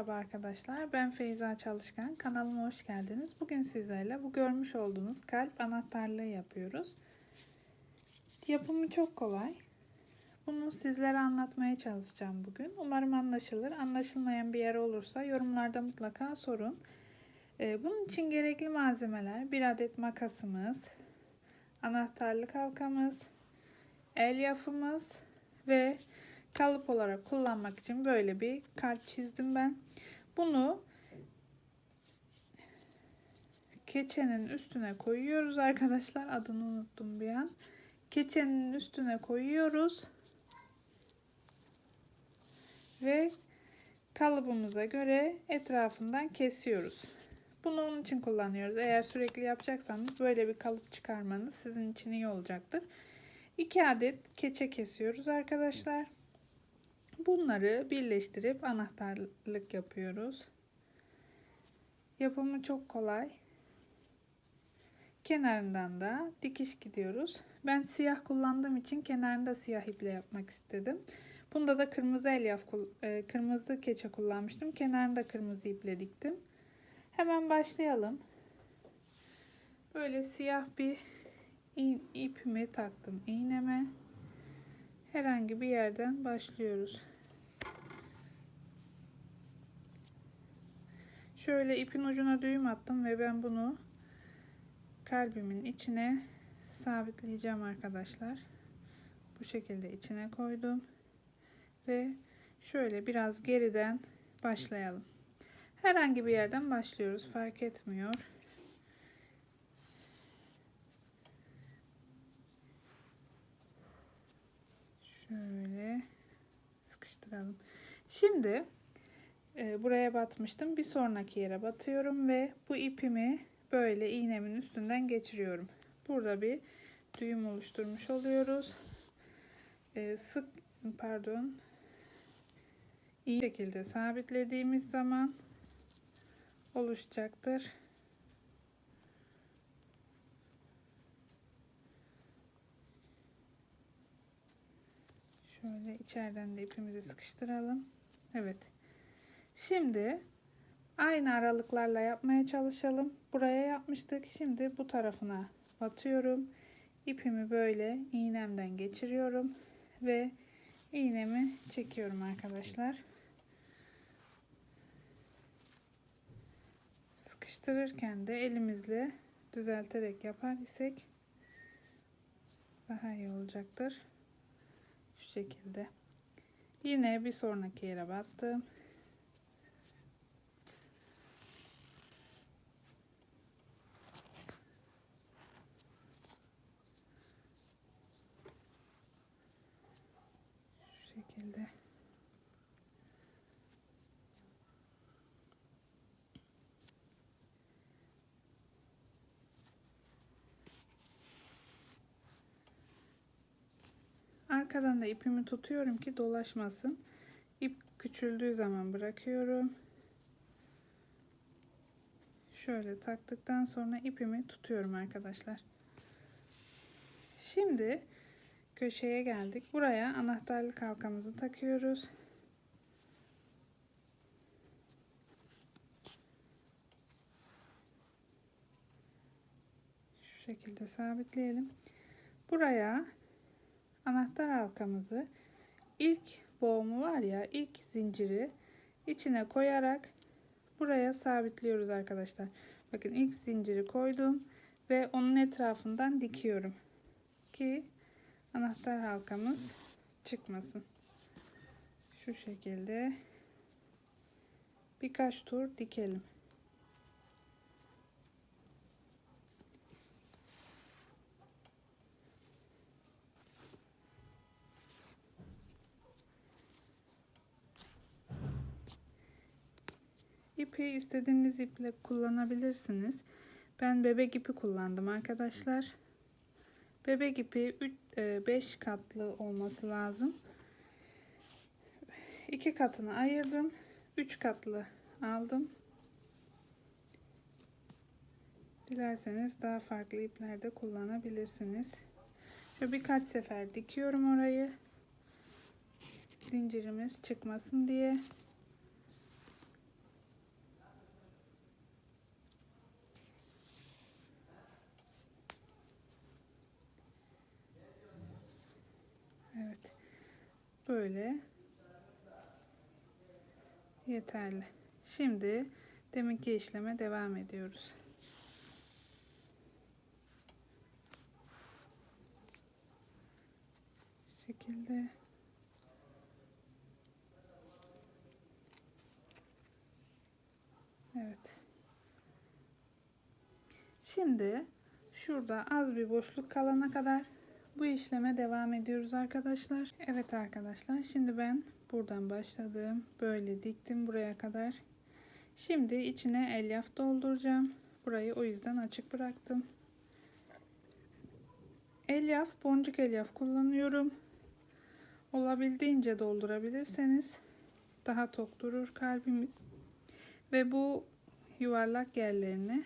Merhaba arkadaşlar, ben Feyza Çalışkan. Kanalıma hoş geldiniz. Bugün sizlerle bu görmüş olduğunuz kalp anahtarlığı yapıyoruz. Yapımı çok kolay. Bunu sizlere anlatmaya çalışacağım bugün. Umarım anlaşılır. Anlaşılmayan bir yer olursa yorumlarda mutlaka sorun. Ee, Bunun için gerekli malzemeler bir adet makasımız, anahtarlık halkamız, elyafımız ve kalıp olarak kullanmak için böyle bir kalp çizdim ben. Bunu keçenin üstüne koyuyoruz arkadaşlar. Adını unuttum bir an. Keçenin üstüne koyuyoruz. Ve kalıbımıza göre etrafından kesiyoruz. Bunu onun için kullanıyoruz. Eğer sürekli yapacaksanız böyle bir kalıp çıkarmanız sizin için iyi olacaktır. 2 adet keçe kesiyoruz arkadaşlar. Bunları birleştirip anahtarlık yapıyoruz. Yapımı çok kolay. Kenarından da dikiş gidiyoruz. Ben siyah kullandığım için kenarında siyah iple yapmak istedim. Bunda da kırmızı elyaf, e, kırmızı keçe kullanmıştım. Kenarında kırmızı iple diktim. Hemen başlayalım. Böyle siyah bir ipimi taktım iğneme. Herhangi bir yerden başlıyoruz. Şöyle ipin ucuna düğüm attım ve ben bunu kalbimin içine sabitleyeceğim arkadaşlar. Bu şekilde içine koydum. Ve şöyle biraz geriden başlayalım. Herhangi bir yerden başlıyoruz. Fark etmiyor. Şöyle sıkıştıralım. Şimdi e, buraya batmıştım. Bir sonraki yere batıyorum ve bu ipimi böyle iğnemin üstünden geçiriyorum. Burada bir düğüm oluşturmuş oluyoruz. E, sık pardon iyi şekilde sabitlediğimiz zaman oluşacaktır. Şöyle içeriden de ipimizi sıkıştıralım. Evet. Şimdi aynı aralıklarla yapmaya çalışalım. Buraya yapmıştık. Şimdi bu tarafına batıyorum. İpimi böyle iğnemden geçiriyorum ve iğnemi çekiyorum arkadaşlar. Sıkıştırırken de elimizle düzelterek yapar isek daha iyi olacaktır. Şu şekilde. Yine bir sonraki yere battım. şekilde. Arkadan da ipimi tutuyorum ki dolaşmasın. İp küçüldüğü zaman bırakıyorum. Şöyle taktıktan sonra ipimi tutuyorum arkadaşlar. Şimdi köşeye geldik. Buraya anahtarlık halkamızı takıyoruz. Şu şekilde sabitleyelim. Buraya anahtar halkamızı ilk boğumu var ya ilk zinciri içine koyarak buraya sabitliyoruz arkadaşlar. Bakın ilk zinciri koydum ve onun etrafından dikiyorum ki anahtar halkamız çıkmasın. Şu şekilde birkaç tur dikelim. İpi istediğiniz iple kullanabilirsiniz. Ben bebek ipi kullandım arkadaşlar. Bebek ipi 5 e, katlı olması lazım. 2 katını ayırdım. 3 katlı aldım. Dilerseniz daha farklı iplerde kullanabilirsiniz. Şöyle birkaç sefer dikiyorum orayı. Zincirimiz çıkmasın diye. Böyle yeterli. Şimdi deminki işleme devam ediyoruz. Şekilde Evet. Şimdi şurada az bir boşluk kalana kadar bu işleme devam ediyoruz arkadaşlar. Evet arkadaşlar şimdi ben buradan başladım. Böyle diktim buraya kadar. Şimdi içine elyaf dolduracağım. Burayı o yüzden açık bıraktım. Elyaf, boncuk elyaf kullanıyorum. Olabildiğince doldurabilirseniz daha tok durur kalbimiz. Ve bu yuvarlak yerlerini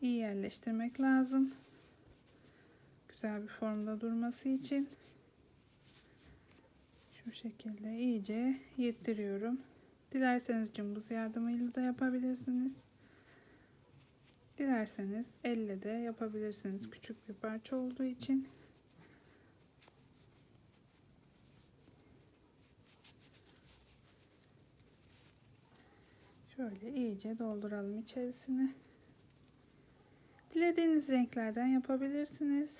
iyi yerleştirmek lazım. Güzel bir formda durması için. Şu şekilde iyice yettiriyorum. Dilerseniz cımbız yardımıyla da yapabilirsiniz. Dilerseniz elle de yapabilirsiniz. Küçük bir parça olduğu için. Şöyle iyice dolduralım içerisine. Dilediğiniz renklerden yapabilirsiniz.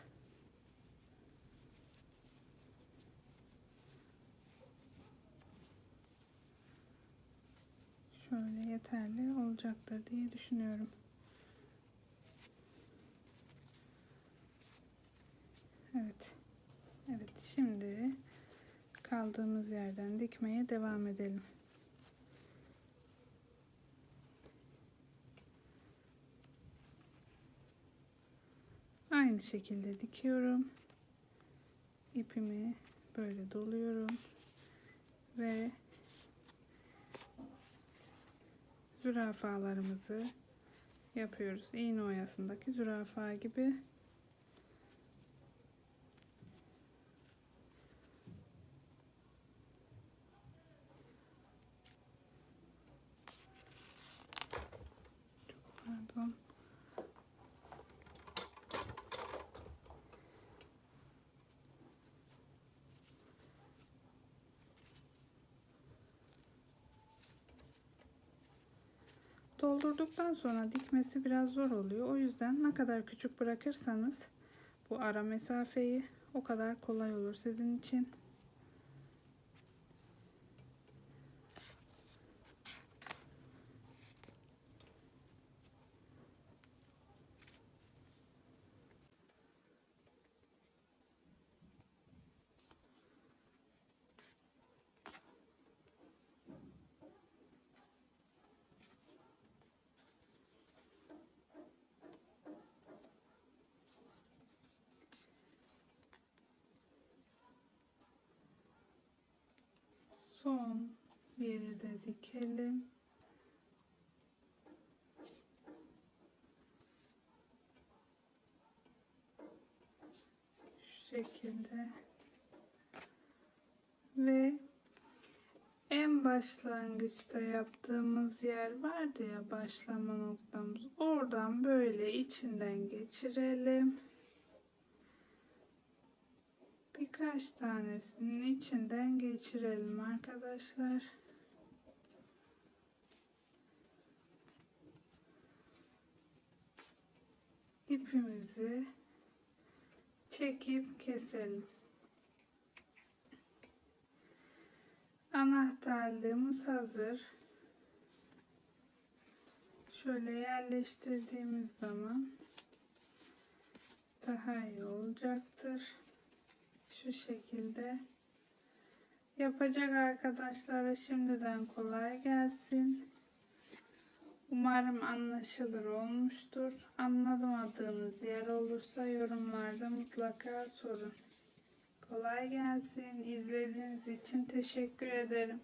Şöyle yeterli olacaktır diye düşünüyorum. Evet. Evet şimdi kaldığımız yerden dikmeye devam edelim. Aynı şekilde dikiyorum. İpimi böyle doluyorum ve zürafalarımızı yapıyoruz. İğne oyasındaki zürafa gibi. Çok pardon. Doldurduktan sonra dikmesi biraz zor oluyor. O yüzden ne kadar küçük bırakırsanız bu ara mesafeyi o kadar kolay olur sizin için. Son yeri de dikelim. Şu şekilde. Ve en başlangıçta yaptığımız yer vardı ya başlama noktamız. Oradan böyle içinden geçirelim. Birkaç tanesinin içinden geçirelim arkadaşlar. İpimizi çekip keselim. Anahtarlığımız hazır. Şöyle yerleştirdiğimiz zaman daha iyi olacaktır şu şekilde yapacak arkadaşlara şimdiden kolay gelsin. Umarım anlaşılır olmuştur. Anlamadığınız yer olursa yorumlarda mutlaka sorun. Kolay gelsin. İzlediğiniz için teşekkür ederim.